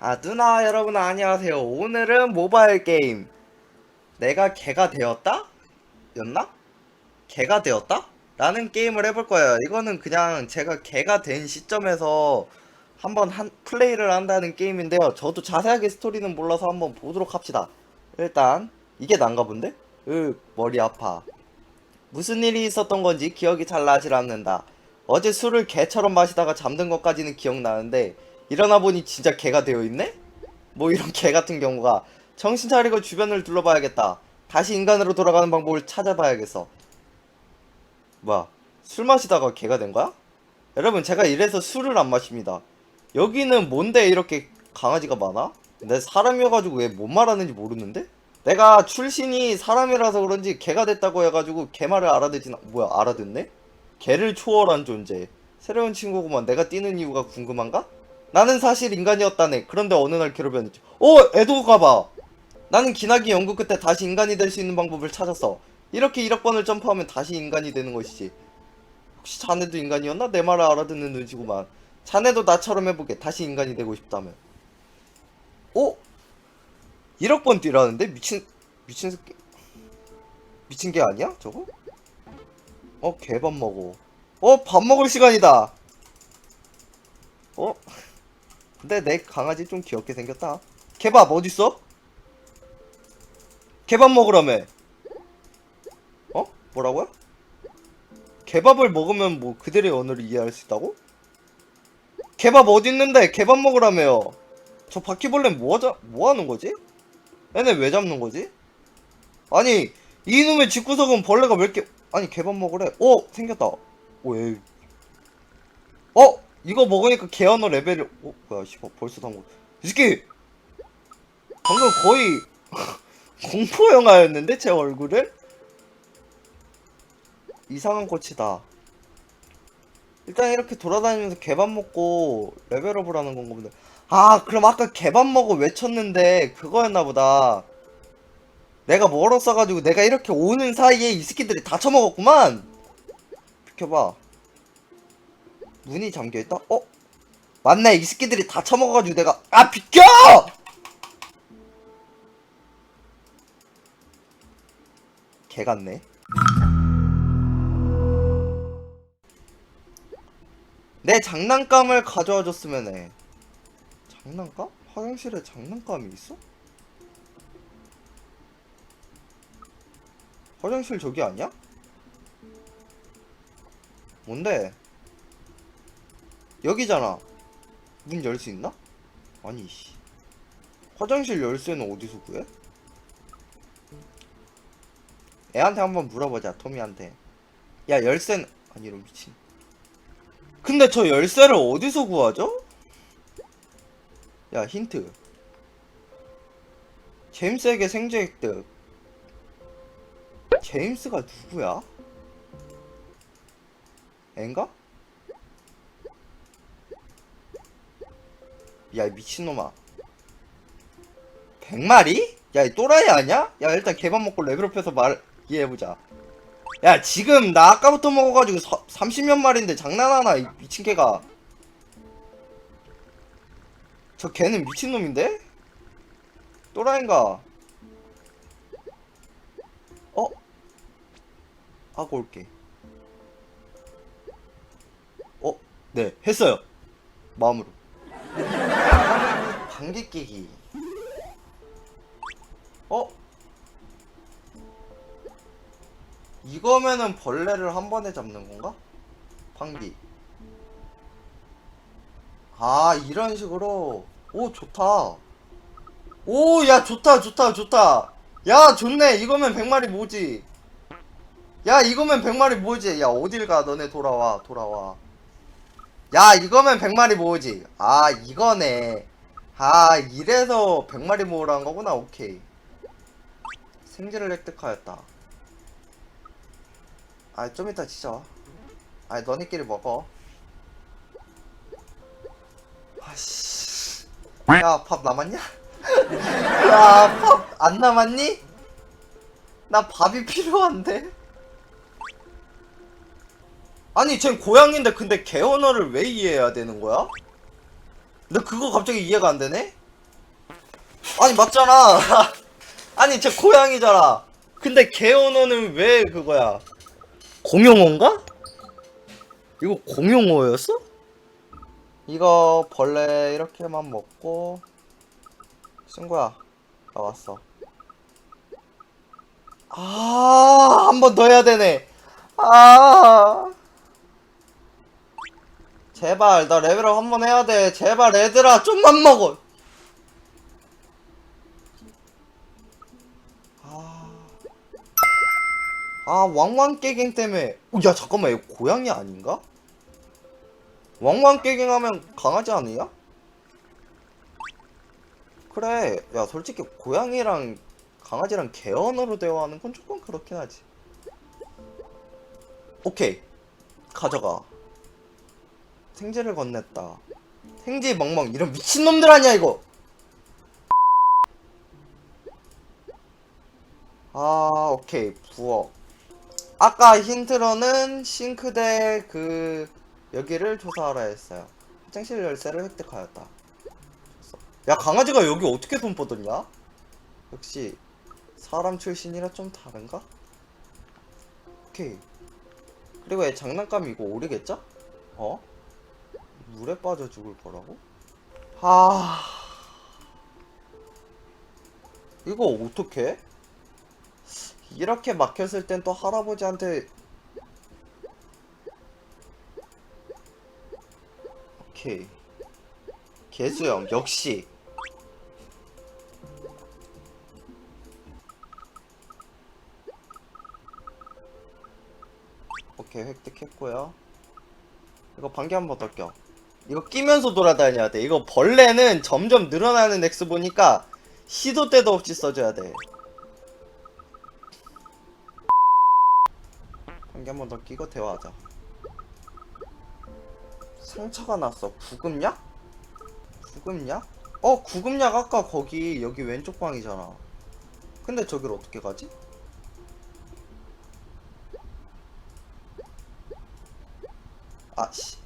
아 누나 여러분 안녕하세요 오늘은 모바일 게임 내가 개가 되었다? 였나? 개가 되었다? 라는 게임을 해볼 거예요 이거는 그냥 제가 개가 된 시점에서 한번 한 플레이를 한다는 게임인데요 저도 자세하게 스토리는 몰라서 한번 보도록 합시다 일단 이게 난가 본데? 으 머리 아파 무슨 일이 있었던 건지 기억이 잘 나질 않는다 어제 술을 개처럼 마시다가 잠든 것까지는 기억나는데 일어나 보니 진짜 개가 되어 있네? 뭐 이런 개 같은 경우가 정신 차리고 주변을 둘러봐야겠다. 다시 인간으로 돌아가는 방법을 찾아봐야겠어. 뭐야? 술 마시다가 개가 된 거야? 여러분 제가 이래서 술을 안 마십니다. 여기는 뭔데 이렇게 강아지가 많아? 내 사람이어가지고 왜 뭔 말하는지 모르는데? 내가 출신이 사람이라서 그런지 개가 됐다고 해가지고 개 말을 알아듣진 뭐야 알아듣네? 개를 초월한 존재. 새로운 친구구만 내가 뛰는 이유가 궁금한가? 나는 사실 인간이었다네. 그런데 어느 날 개로 변했지. 오! 에도가 봐! 나는 기나기 연구 끝에 다시 인간이 될 수 있는 방법을 찾았어. 이렇게 1억 번을 점프하면 다시 인간이 되는 것이지. 혹시 자네도 인간이었나? 내 말을 알아듣는 눈치구만. 자네도 나처럼 해보게. 다시 인간이 되고 싶다면. 오? 1억 번 뛰라는데? 미친, 미친 새끼. 미친 게 아니야? 저거? 어, 개밥 먹어. 어, 밥 먹을 시간이다. 어? 근데 내 강아지 좀 귀엽게 생겼다. 개밥 어딨어? 개밥 먹으라며. 어? 뭐라고요? 개밥을 먹으면 뭐 그들의 언어를 이해할 수 있다고? 개밥 어딨는데 개밥 먹으라며요. 저 바퀴벌레 뭐, 하자, 뭐 하는 거지? 얘네 왜 잡는 거지? 아니 이놈의 집구석은 벌레가 왜 이렇게 아니 개밥 먹으래 어 생겼다 오 에이 어 이거 먹으니까 개언어 레벨이 어 뭐야 씨발 벌써 당고 이 새끼! 방금 거의 공포 영화였는데 제 얼굴은? 이상한 꽃이다. 일단 이렇게 돌아다니면서 개밥 먹고 레벨업을 하는 건가 보네 아 그럼 아까 개밥 먹어 외쳤는데 그거였나 보다. 내가 멀었어가지고 내가 이렇게 오는 사이에 이 새끼들이 다 처먹었구만! 비켜봐 문이 잠겨있다? 어? 맞네 이 새끼들이 다 처먹어가지고 내가 아 비켜! 개 같네 내 장난감을 가져와 줬으면 해 장난감? 화장실에 장난감이 있어? 화장실 저기 아니야? 뭔데? 여기잖아. 문 열 수 있나? 아니 씨. 화장실 열쇠는 어디서 구해? 애한테 한번 물어보자. 토미한테. 야 열쇠는 아니 이런 미친. 근데 저 열쇠를 어디서 구하죠? 야 힌트. 제임스에게 생존 획득. 제임스가 누구야? 앤가? 야, 이 미친놈아. 100마리? 야, 이 또라이 아니야? 야, 일단 개밥 먹고 레벨업해서 말, 이해해보자. 야, 지금 나 아까부터 먹어가지고 30몇 마리인데 장난하나, 이 미친 개가. 저 개는 미친놈인데? 또라이인가? 어? 하고 올게. 어? 네, 했어요. 마음으로. 방귀 끼기. 어? 이거면은 벌레를 한 번에 잡는 건가? 방귀. 아, 이런 식으로. 오, 좋다. 오, 야, 좋다, 좋다, 좋다. 야, 좋네. 이거면 100마리 뭐지? 야 이거면 100마리 뭐지 야 어딜 가 너네 돌아와 돌아와 야 이거면 100마리 모으지 아 이거네 아 이래서 100마리 모으라는 거구나. 오케이. 생지를 획득하였다. 아 좀 이따 치자 아 너네끼리 먹어. 아씨. 야 밥 남았냐? 야 밥 안 남았니? 나 밥이 필요한데? 아니 쟨 고양인데 근데 개 언어를 왜 이해해야 되는 거야? 근데 그거 갑자기 이해가 안 되네? 아니 맞잖아 아니 제 고양이잖아 근데 개 언어는 왜 그거야 공용어인가? 이거 공용어였어? 이거 벌레 이렇게만 먹고 친구야 나 왔어 아 한 번 더 해야 되네 아 제발 나 레벨업 한 번 해야 돼. 제발 얘들아 좀만 먹어. 아, 아 왕왕 깨갱 때문에. 어, 야 잠깐만 이거 고양이 아닌가? 왕왕 깨갱 하면 강아지 아니야? 그래. 야 솔직히 고양이랑 강아지랑 개언어로 대화하는 건 조금 그렇긴 하지. 오케이. 가져가 생지를 건넸다 생지 멍멍 이런 미친놈들 아니야 이거 아 오케이 부엌 아까 힌트로는 싱크대 그 여기를 조사하라 했어요 화장실 열쇠를 획득하였다. 야 강아지가 여기 어떻게 손 뻗었냐? 역시 사람 출신이라 좀 다른가? 오케이 그리고 얘 장난감 이거 오르겠죠? 어? 물에 빠져 죽을 거라고? 아 이거 어떡해? 이렇게 막혔을 땐 또 할아버지한테 오케이 개수형 역시 오케이 획득했고요 이거 반개 한 번 더 껴. 이거 끼면서 돌아다녀야 돼. 이거 벌레는 점점 늘어나는 엑스 보니까 시도 때도 없이 써줘야 돼. 반개 한 번 더 끼고 대화하자. 상처가 났어. 구급약? 구급약? 어, 구급약 아까 거기 여기 왼쪽 방이잖아. 근데 저기를 어떻게 가지? 아씨.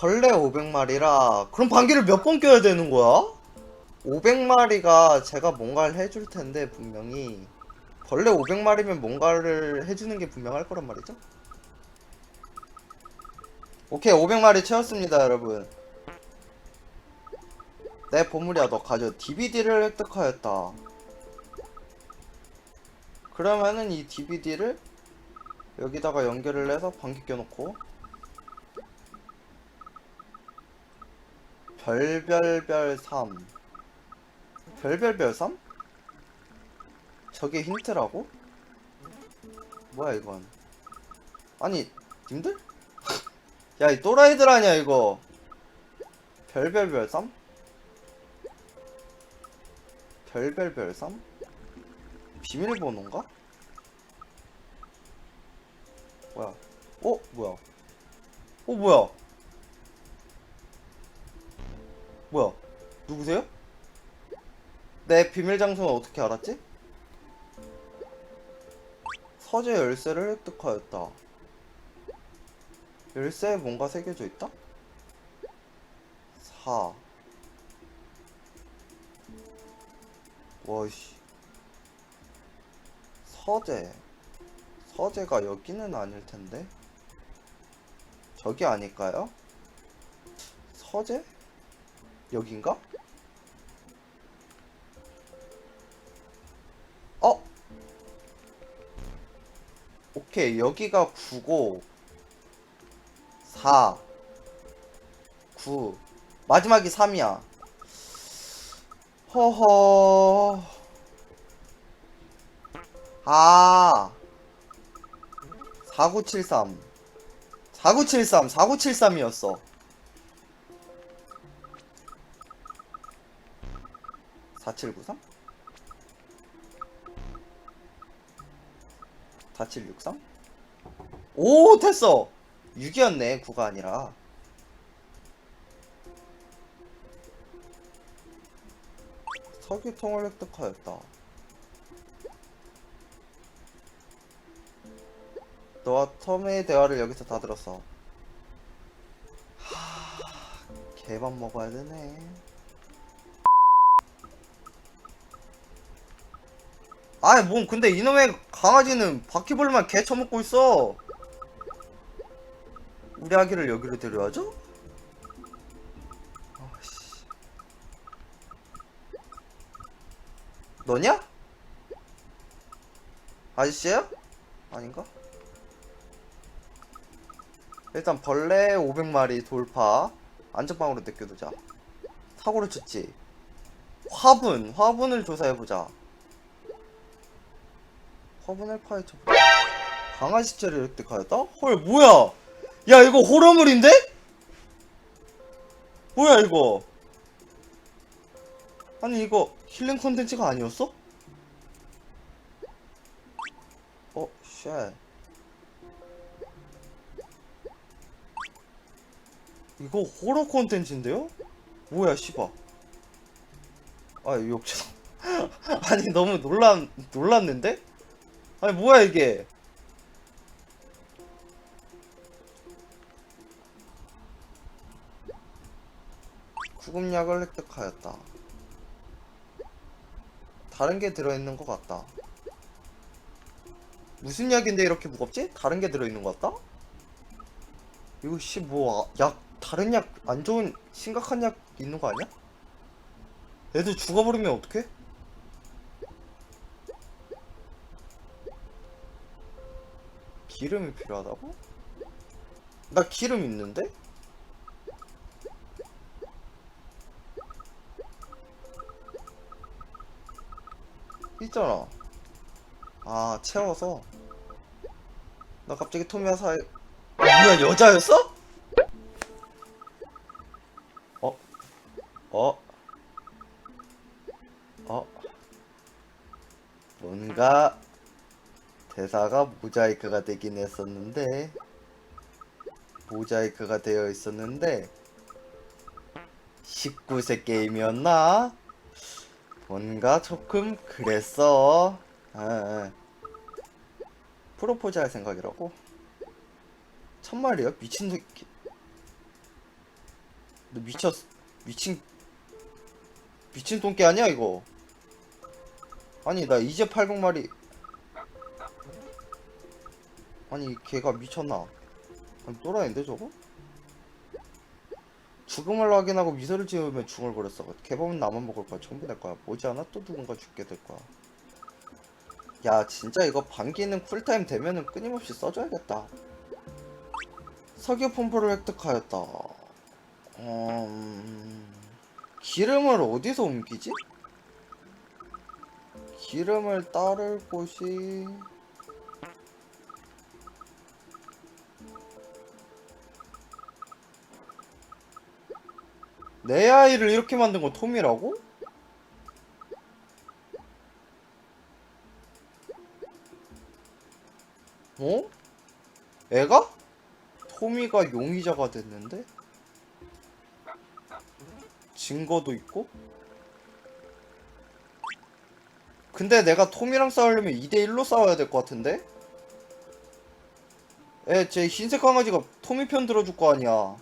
벌레 500마리라 그럼 방귀를 몇 번 껴야 되는 거야? 500마리가 제가 뭔가를 해줄 텐데 분명히 벌레 500마리면 뭔가를 해주는 게 분명할 거란 말이죠? 오케이 500마리 채웠습니다 여러분 내 보물이야 너 가져 DVD를 획득하였다 그러면은 이 DVD를 여기다가 연결을 해서 방귀 껴놓고 별별별 3 별별별 3? 저게 힌트라고? 뭐야 이건 아니 님들? 야 이 또라이들 아니야 이거 별별별 3? 별별별 3? 비밀번호인가? 뭐야 어? 뭐야 어 뭐야 뭐야? 누구세요? 내 비밀 장소는 어떻게 알았지? 서재 열쇠를 획득하였다. 열쇠에 뭔가 새겨져 있다? 4 와이씨 서재 서재가 여기는 아닐 텐데 저기 아닐까요? 서재? 여긴가? 어? 오케이 여기가 9고 4 9 마지막이 3이야. 허허. 아. 4973 4973 4973이었어 4793? 4763? 오 됐어! 6이었네 9가 아니라. 석유통을 획득하였다. 너와 톰의 대화를 여기서 다 들었어. 하... 개밥 먹어야 되네 아이 뭔 근데 이놈의 강아지는 바퀴벌만 개 처먹고 있어 우리 아기를 여기로 데려와줘? 너냐? 아저씨야? 아닌가? 일단 벌레 500마리 돌파 안전방으로 내껴두자 사고를 쳤지 화분 화분을 조사해보자 화분을 파헤쳐보자 강아지체를 획득하였다? 헐 뭐야 야 이거 호러물인데? 뭐야 이거 아니 이거 힐링 컨텐츠가 아니었어? 어? 쉣 이거 호러 콘텐츠인데요? 뭐야 씨발 아 욕처 아니 너무 놀란 놀랐는데? 아니 뭐야 이게 구급약을 획득하였다 다른 게 들어있는 것 같다 무슨 약인데 이렇게 무겁지? 다른 게 들어있는 것 같다? 이거 씨 뭐 약 다른 약 안 좋은 심각한 약 있는 거 아니야? 애들 죽어버리면 어떡해? 기름이 필요하다고? 나 기름 있는데? 있잖아. 아, 채워서. 나 갑자기 토미아 사이. 아, 뭐야, 여자였어? 어? 어? 어? 뭔가 대사가 모자이크가 되긴 했었는데 모자이크가 되어 있었는데 19세 게임이었나? 뭔가 조금 그랬어. 아, 아. 프로포즈 할 생각이라고? 참말이야? 미친 새끼. 너 미쳤, 미친, 미친 똥개 아니야, 이거? 아니, 나 이제 800마리. 아니, 걔가 미쳤나? 아니, 또라이인데, 저거? 죽음을 확인하고 미소를 지으면 중얼 거렸어. 개범은 나만 먹을 거야. 전부 낼 거야. 머지않아 또 누군가 죽게 될 거야. 야, 진짜 이거 반기는 쿨타임 되면은 끊임없이 써줘야겠다. 석유 펌프를 획득하였다. 음... 기름을 어디서 옮기지? 기름을 따를 곳이 내 아이를 이렇게 만든 건 톰이라고? 어? 애가? 토미가 용의자가 됐는데? 증거도 있고? 근데 내가 톰이랑 싸우려면 2대1로 싸워야 될 것 같은데? 에, 제 흰색 강아지가 토미 편 들어줄 거 아니야.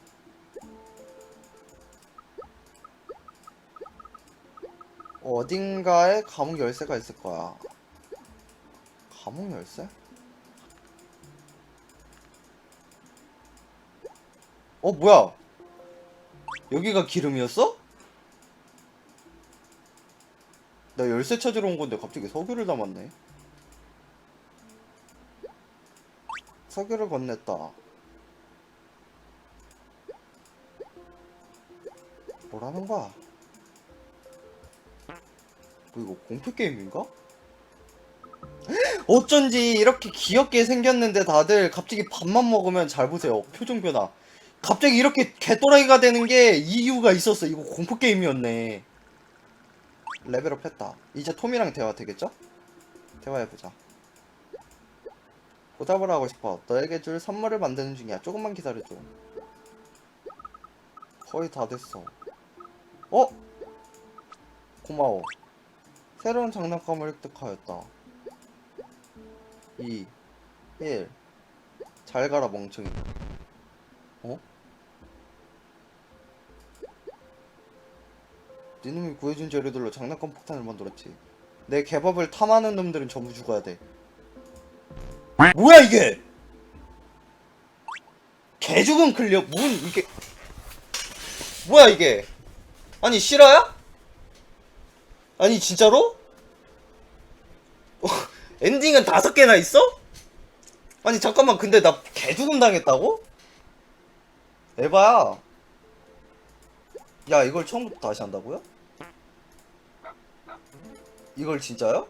어딘가에 감옥 열쇠가 있을 거야. 감옥 열쇠? 어, 뭐야? 여기가 기름이었어? 나 열쇠 찾으러 온 건데 갑자기 석유를 담았네. 석유를 건넸다. 뭐라는 거야? 뭐 이거 공포 게임인가? 어쩐지 이렇게 귀엽게 생겼는데 다들 갑자기 밥만 먹으면 잘 보세요. 표정 변화. 갑자기 이렇게 개또라이가 되는 게 이유가 있었어. 이거 공포 게임이었네. 레벨업 했다. 이제 톰이랑 대화 되겠죠? 대화해보자. 보답을 하고 싶어. 너에게 줄 선물을 만드는 중이야. 조금만 기다려줘. 거의 다 됐어. 어? 고마워 새로운 장난감을 획득하였다. 2, 1. 잘 가라, 멍청이. 어? 니놈이 구해준 재료들로 장난감 폭탄을 만들었지. 내 개밥을 탐하는 놈들은 전부 죽어야 돼. 뭐야 이게? 개 죽은 클리어 문 이게 뭐야 이게? 아니 실화야? 아니 진짜로? 어, 엔딩은 다섯 개나 있어? 아니 잠깐만 근데 나 개죽음 당했다고? 에바야 야 이걸 처음부터 다시 한다고요? 이걸 진짜요?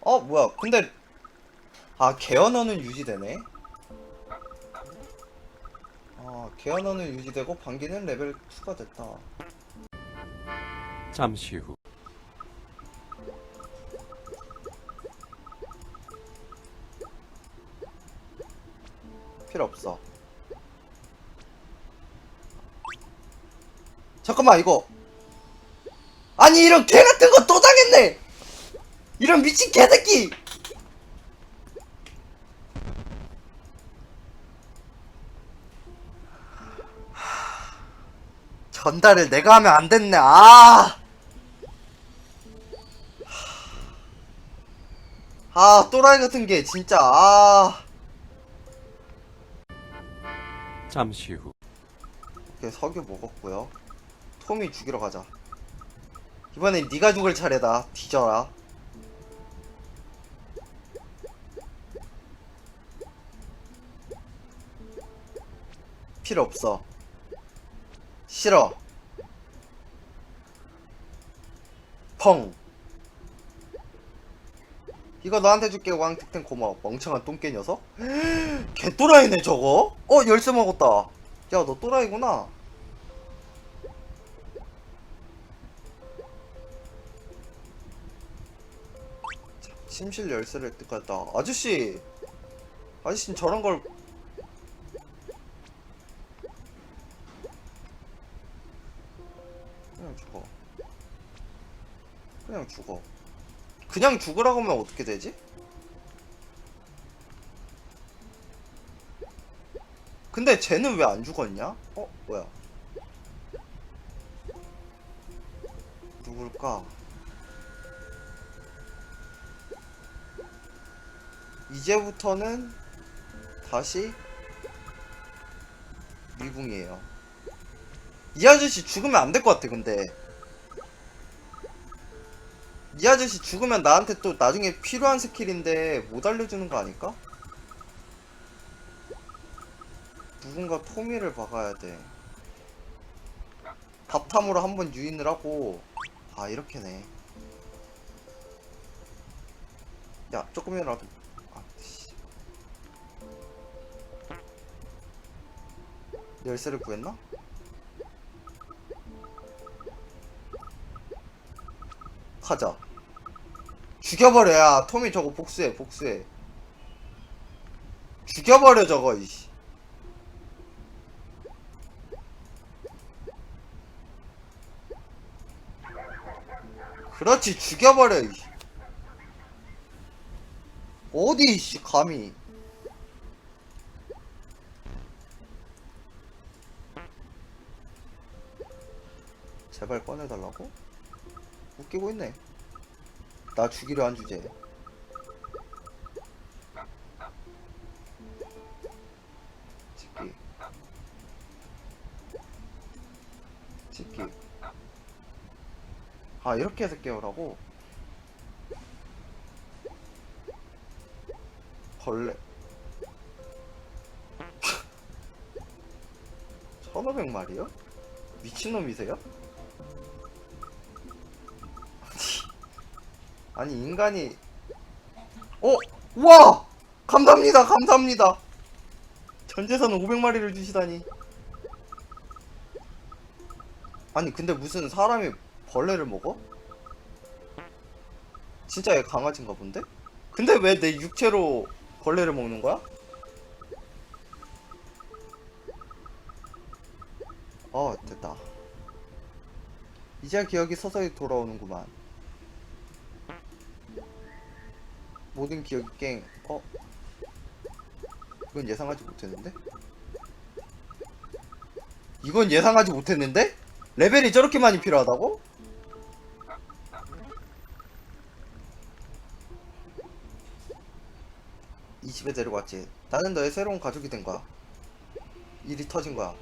어 뭐야 근데 아 개언어는 유지되네 아 개언어는 유지되고 방기는 레벨 2가 됐다 잠시 후 필요 없어. 잠깐만 이거. 아니 이런 개 같은 거 또 당했네! 이런 미친 개새끼! 전달을 내가 하면 안 됐네. 아! 아, 또라이 같은 게 진짜. 아. 잠시 후 이렇게 석유 먹었고요. 톰이 죽이러 가자. 이번엔 네가 죽을 차례다. 뒤져라. 필요 없어. 싫어. 펑. 이거 너한테 줄게 왕특템 고마워. 멍청한 똥개 녀석? 개또라이네 저거? 어 열쇠 먹었다. 야 너 또라이구나. 자, 침실 열쇠를 뜯었다. 아저씨! 아저씨는 저런 걸 그냥 죽어. 그냥 죽어 그냥 죽으라고 하면 어떻게 되지? 근데 쟤는 왜 안 죽었냐? 어? 뭐야? 누굴까? 이제부터는 다시 미궁이에요. 이 아저씨 죽으면 안 될 것 같아, 근데. 이 아저씨 죽으면 나한테 또 나중에 필요한 스킬인데 못 알려주는 거 아닐까? 누군가 토미를 박아야 돼. 밥탐으로 한번 유인을 하고 아 이렇게네. 야 조금이라도 아 씨. 열쇠를 구했나? 가자. 죽여버려 야 토미 저거 복수해 복수해. 죽여버려 저거 이씨. 그렇지 죽여버려 이씨. 어디 이씨 감히 제발 꺼내달라고? 웃기고 있네 나 죽이려 한 주제 찍기 찍기 아 이렇게 해서 깨우라고? 벌레 1500마리요? 미친놈이세요? 아니 인간이 어? 우와! 감사합니다 감사합니다 전재산 500마리를 주시다니 아니 근데 무슨 사람이 벌레를 먹어? 진짜 얘 강아지인가 본데? 근데 왜 내 육체로 벌레를 먹는 거야? 어 됐다 이제야 기억이 서서히 돌아오는구만 모든 기억이 깽. 어? 이건 예상하지 못했는데? 이건 예상하지 못했는데? 레벨이 저렇게 많이 필요하다고? 이 집에 데려갔지. 나는 너의 새로운 가족이 된 거야. 일이 터진 거야.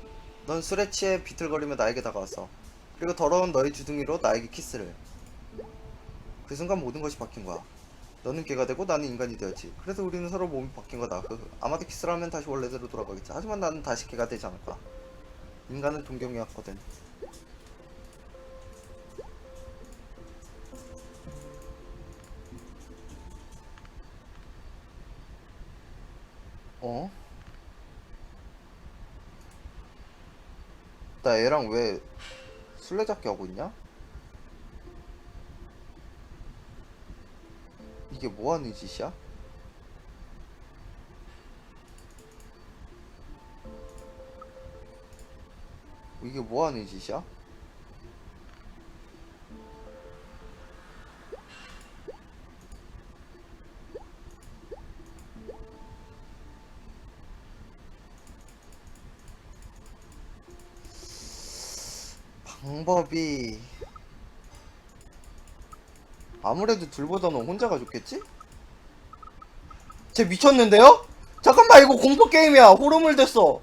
넌 술에 취해 비틀거리며 나에게 다가왔어. 그리고 더러운 너의 주둥이로 나에게 키스를. 그 순간 모든 것이 바뀐 거야. 너는 개가 되고 나는 인간이 되었지. 그래서 우리는 서로 몸이 바뀐 거다. 흐흐. 아마도 키스를 하면 다시 원래대로 돌아가겠지. 하지만 나는 다시 개가 되지 않을까. 인간은 동경이었거든. 어? 나 얘랑 왜 술래잡기 하고 있냐? 이게 뭐 하는 짓이야? 이게 뭐 하는 짓이야? 방법이 아무래도 둘보다는 혼자가 좋겠지? 쟤 미쳤는데요? 잠깐만 이거 공포 게임이야 호러물 됐어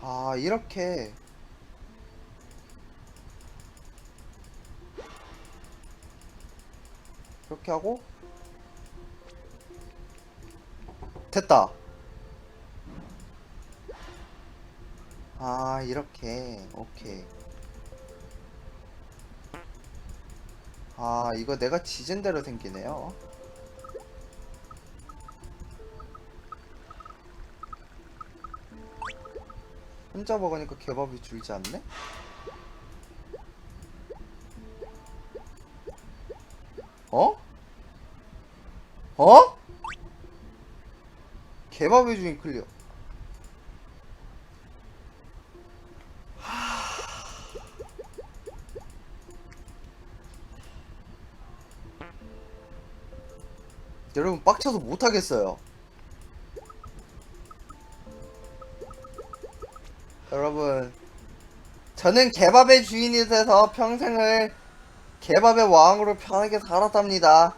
아 이렇게 이렇게 하고. 됐다. 아 이렇게. 오케이. 아 이거 내가 지진 대로 생기네요. 혼자 먹으니까 개밥이 줄지 않네? 어? 어? 개밥의 주인 클리어. 여러분 빡쳐서 못하겠어요. 여러분 저는 개밥의 주인이 돼서 평생을 개밥의 왕으로 편하게 살았답니다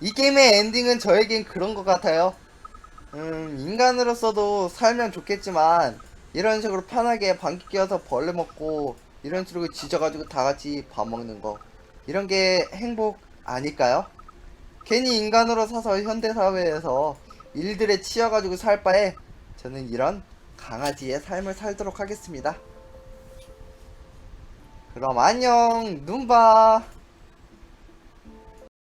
이 게임의 엔딩은 저에겐 그런 것 같아요 음 인간으로서도 살면 좋겠지만 이런 식으로 편하게 방귀 뀌어서 벌레 먹고 이런 식으로 지져가지고 다 같이 밥 먹는 거 이런 게 행복 아닐까요? 괜히 인간으로 사서 현대사회에서 일들에 치여가지고 살 바에 저는 이런 강아지의 삶을 살도록 하겠습니다. 그럼 안녕, 눈봐.